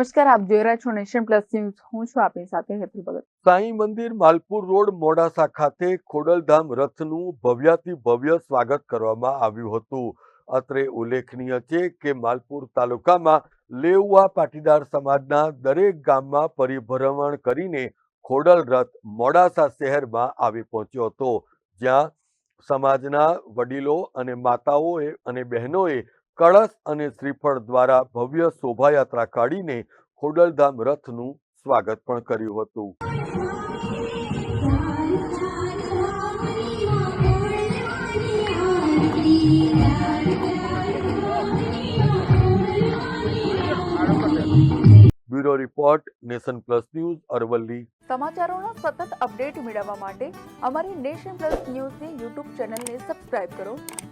નમસ્કાર, આપ જોઈ રહ્યા છો નેશન પ્લસ ન્યૂઝ. હું છું આપની સાથે હેતલ ભગત. સાંઈ મંદિર, માલપુર રોડ, મોડાસા ખાતે ખોડલધામ રથનું ભવ્યાતિ ભવ્ય સ્વાગત કરવામાં આવ્યું હતું. અત્રે ઉલ્લેખનીય છે કે માલપુર તાલુકામાં લેઉવા પાટીદાર સમાજના દરેક ગામમાં પરિભ્રમણ કરીને ખોડલ રથ મોડાસા શહેરમાં આવી પહોંચ્યો હતો, જ્યાં સમાજના વડીલો અને માતાઓએ અને બહેનોએ કળશ અને શ્રીફળ દ્વારા ભવ્ય શોભાયાત્રા કાઢીને ખોડલધામ રથનું સ્વાગત પણ કર્યું હતું. Bureau report, Nation Plus News, Aravalli. સમાચારોના સતત અપડેટ મેળવવા માટે અમારી નેશન પ્લસ ન્યૂઝની યુટ્યુબ ચેનલને સબસ્ક્રાઇબ કરો.